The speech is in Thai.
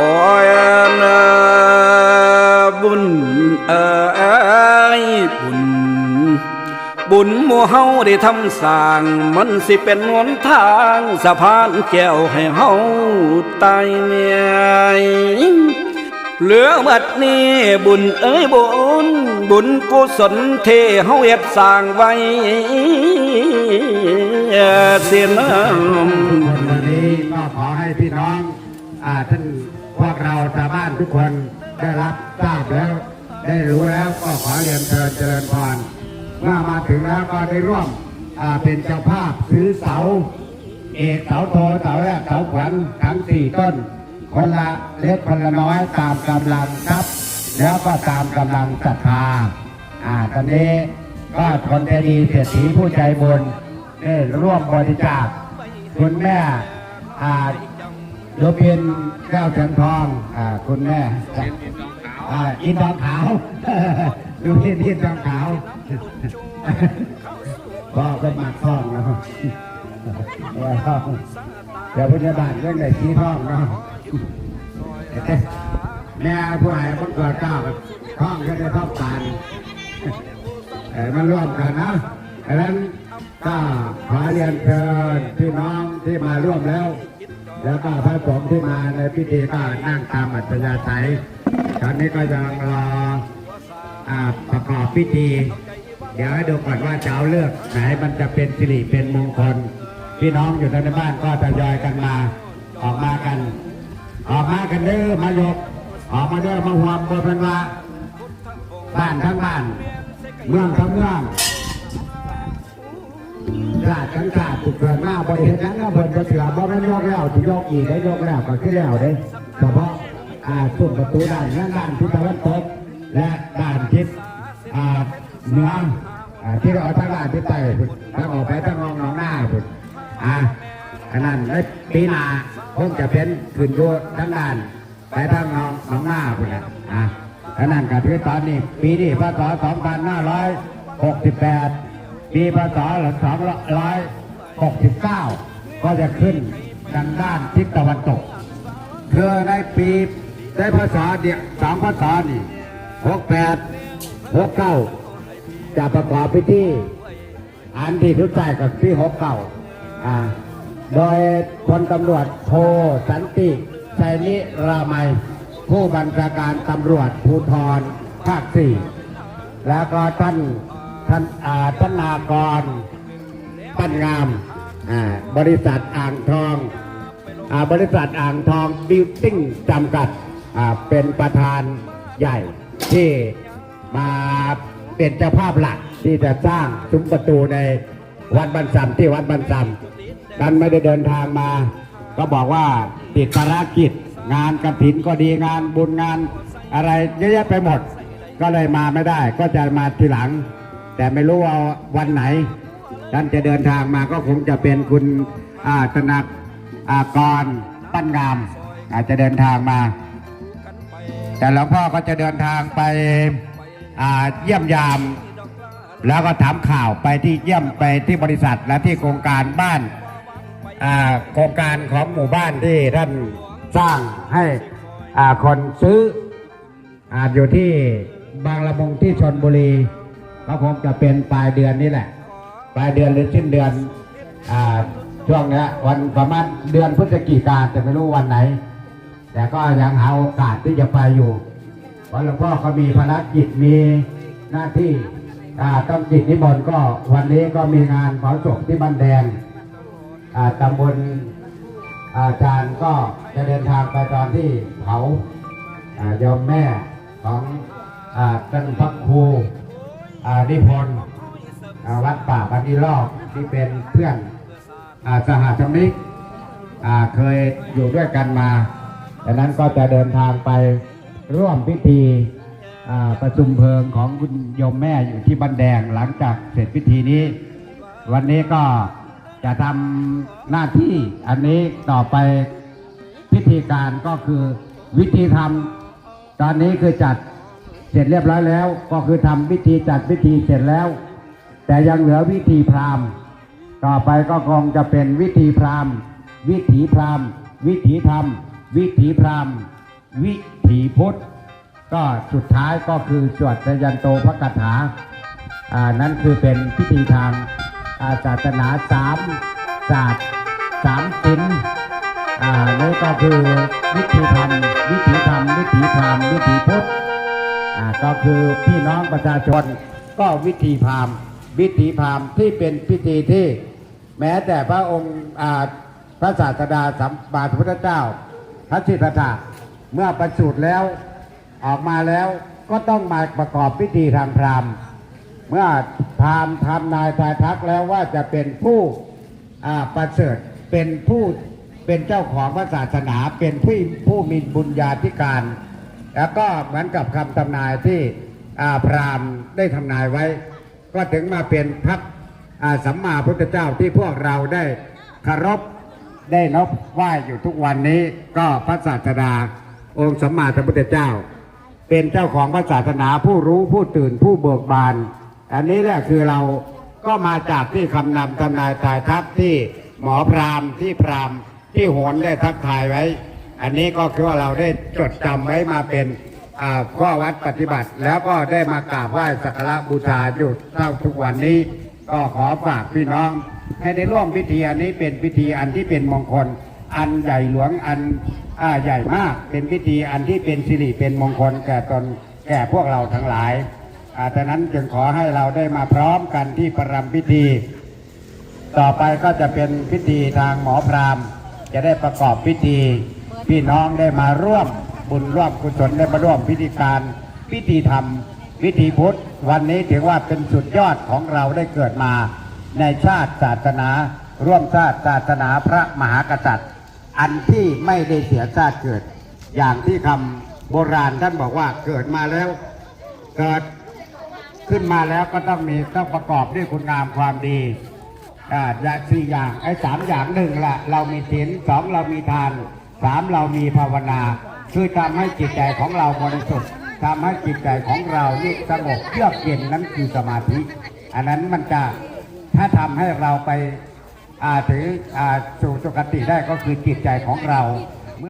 อยนะบุญเอ้ยบุญ บุญมู่เฮาได้ทำสร้าง มันสิเป็นหนทางสะพานแก้วให้เฮาตายเมียเหลือบัดนี้บุญเอ้ยบุญ บุญกุศลเทเฮาเฮ็ดสร้างไว้เสียน้ำวันนี้ก็ขอให้พี่น้องอ่าท่าน กเราชาวบ้านทุกคนได้รับทราบแล้ว ได้รู้แล้วก็ขอเรียนเชิญเจริญพรเมื่อมาถึงแล้วก็ได้ร่วมเป็นเจ้าภาพซื้อเสา เอกเสาโทเสาแรกเสาขวัญทั้งสี่ต้น คนละเล็กคนละน้อยตามกำลังทรัพย์แล้วก็ตามกำลังศรัทธาอ่าตอนนี้ก็คนใจดีเศรษฐีผู้ใจบุญได้ร่วมบริจาคคุณแม่อ่า โยพินแก้วเทียนทองอ่าคุณแม่อ่าอินทองขาวโยพินอินทองขาวพ่อก็มาท่องเนาะเดี๋ยวพยาบาลเรื่องไหนชี้ท่องเนาะแม่ผู้ใหญ่คนเกิดก้ากับท่องก็ได้ท่องกันมาร่วมกันนะดังนั้นก็ขอเรียนเชิญพี่น้องที่มาร่วมแล้ว แล้วก็พระสงฆ์ที่มาในพิธีก็นั่งตามอัธยาศัยตอนนี้ก็ยังรอประกอบพิธี เดี๋ยวให้ดูก่อนว่าจะเอาเลือกไหนมันจะเป็นสิริเป็นมงคล พี่น้องอยู่ในบ้านก็ทยอยกันมา ออกมากัน ออกมากันเด้อมายก ออกมาเด้อมาหวมบนเป็นวาบ้านทั้งบ้าน เมืองทั้งเมือง ราชทั้งชาติถูกเกิดมาบริเวณนั้นก็เพิ่นก็เสือบ่แม่นยกแล้วที่ยกอีกได้ยกแล้วก็คือแล้วเด้เฉพาะอ่าซุ้มประตูด้านนั้นด้านทิศตะวันตกและด้านทิศอ่าเหนืออ่าที่เราทางด้านทิศใต้พุ่นทางออกไปทางงองหนองหน้าพุ่นอ่าอันนั้นในปีหน้าคงจะเป็นขึ้นอยู่ทางด้านไปทางหนองหนองหน้าพุ่นน่ะอ่าอันนั้นก็คือตอนนี้ปีนี้พศ2568 ปีพศ269ก็จะขึ้นทางด้านทิศตะวันตกคือในปีได้พศเดียวสองพศนี่หกแปดหกเก้าจะประกอบพิธีอันที่ทุกใจกับที่หกเก้าอ่าโดยพลตำรวจโทสันติชัยนิรามัย ผู้บัญชาการตำรวจภูธรภาคสี่แล้วก็ท่าน ท่านอ่าท่านากรปั้นงาม บริษัทอ่างทองอบริษัทอ่างทองบิวติ้งจำกัด เป็นประธานใหญ่ที่มาเป็นเจ้าภาพหลักที่จะสร้างซุ้มประตูในวัดบันซัมที่วัดบันซัมกันไม่ได้เดินทางมา ก็บอกว่าติดภารกิจ งานกระถินก็ดีงานบุญงานอะไรเยอะแยะไปหมด ก็เลยมาไม่ได้ ก็จะมาทีหลัง แต่ไม่รู้ว่าวันไหน ท่านจะเดินทางมาก็คงจะเป็นคุณธนากกรปั้นงาม อาจจะเดินทางมา แต่หลวงพ่อก็จะเดินทางไปเยี่ยมยาม แล้วก็ถามข่าวไปที่เยี่ยมไปที่บริษัทและที่โครงการบ้านโครงการของหมู่บ้านที่ท่านสร้างให้คนซื้อออยู่ที่บางละมุงที่ชนบุรี ก็คงจะเป็นปลายเดือนนี้แหละ ปลายเดือนหรือสิ้นเดือนอ่าช่วงนี้วันประมาณเดือนพฤศจิกาแต่ไม่รู้วันไหน แต่ก็ยังหาโอกาสที่จะไปอยู่เพราะหลวงพ่อก็มีภารกิจมีหน้าที่ต้องจิตนิมนต์ก็วันนี้ก็มีงานเผาศพที่บ้านแดงตำบลอาจารย์ก็จะเดินทางไปตอนที่เผายอมแม่ของอท่านพระครู นิพนธ์วัดป่าบันนีรอบที่เป็นเพื่อนอ่าสหสมิกอ่าเคยอยู่ด้วยกันมาดังนั้นก็จะเดินทางไปร่วมพิธีประชุมเพลิงของคุณโยมแม่อยู่ที่บ้านแดงหลังจากเสร็จพิธีนี้ วันนี้ก็จะทำหน้าที่อันนี้ต่อไปพิธีการก็คือวิธีทำตอนนี้คือจัด เสร็จเรียบร้อยแล้ว ก็คือทำพิธีจัดพิธีเสร็จแล้ว แต่ยังเหลือวิธีพราหมณ์ ต่อไปก็คงจะเป็นวิธีพราหมณ์ วิถีพราหมณ์ วิถีธรรม วิถีพราหมณ์ วิถีพุทธ ก็สุดท้ายก็คือสวดยันโตพระคาถาอ่านั้นคือเป็นพิธีทางศาสนาสามศาสตร์สามศิลป์อ่านี่ก็คือวิถีธรรม วิถีธรรม วิถีพราหมณ์ วิถีพุทธ ก็คือพี่น้องประชาชนก็วิธีพราหมณ์วิถีพราหมณ์ที่เป็นพิธีที่แม้แต่พระองค์พระศาสดาสัมมาสัมพุทธเจ้า พระสิทธัตถะเมื่อประสูติแล้วออกมาแล้วก็ต้องมาประกอบพิธีทางพราหมณ์ เมื่อพราหมณ์ทำนายทายทักแล้วว่าจะเป็นผู้ประเสริฐเป็นผู้เป็นเจ้าของพระศาสนาเป็นผู้ผู้มีบุญญาธิการ แล้วก็เหมือนกับคำทำนายที่พราหมณ์ได้ทำนายไว้ ก็ถึงมาเป็นพระสัมมาพุทธเจ้าที่พวกเราได้คารพได้นบไหว้อยู่ทุกวันนี้ ก็พระศาสดาองค์สัมมาสัมพุทธเจ้า เป็นเจ้าของพระศาสนาผู้รู้ผู้ตื่นผู้เบิกบาน อันนี้แหละคือเราก็มาจากที่คำนำทำนายทายทักที่หมอพราหมณ์ที่พราหมณ์ที่โหนได้ทักทายไว้ อันนี้ก็คือว่าเราได้จดจำไว้มาเป็นข้อวัดปฏิบัติ แล้วก็ได้มากราบไหว้สักการะบูชาอยู่เท่าทุกวันนี้ ก็ขอฝากพี่น้อง ให้ได้ร่วมพิธีอันนี้เป็นพิธีอันที่เป็นมงคล อันใหญ่หลวงอันอใหญ่มากเป็นพิธีอันที่เป็นสิริเป็นมงคลแก่ตนแก่พวกเราทั้งหลายอาดังนั้นจึงขอให้เราได้มาพร้อมกันที่ประรำพิธี ต่อไปก็จะเป็นพิธีทางหมอพราหมณ์ จะได้ประกอบพิธี พี่น้องได้มาร่วมบุญร่วมกุศลได้มาร่วมพิธีการพิธีธรรมพิธีพุทธ วันนี้ถือว่าเป็นสุดยอดของเราได้เกิดมา ในชาติศาสนา ร่วมชาติศาสนาพระมหากษัตริย์ อันที่ไม่ได้เสียชาติเกิด อย่างที่คำโบราณท่านบอกว่าเกิดมาแล้ว เกิดขึ้นมาแล้วก็ต้องมีต้องประกอบด้วยคุณงามความดีอ่าสี่อย่างไอ้สามอย่างหนึ่งละเรามีศีลสองเรามีทาน สามเรามีภาวนาคือทำให้จิตใจของเราบริสุทธิ์ทำให้จิตใจของเรานี่สงบเยือกเย็นนั้นคือสมาธิ อันนั้นมันจะถ้าทำให้เราไปอาถืออาสู่สุคติได้ก็คือจิตใจของเรา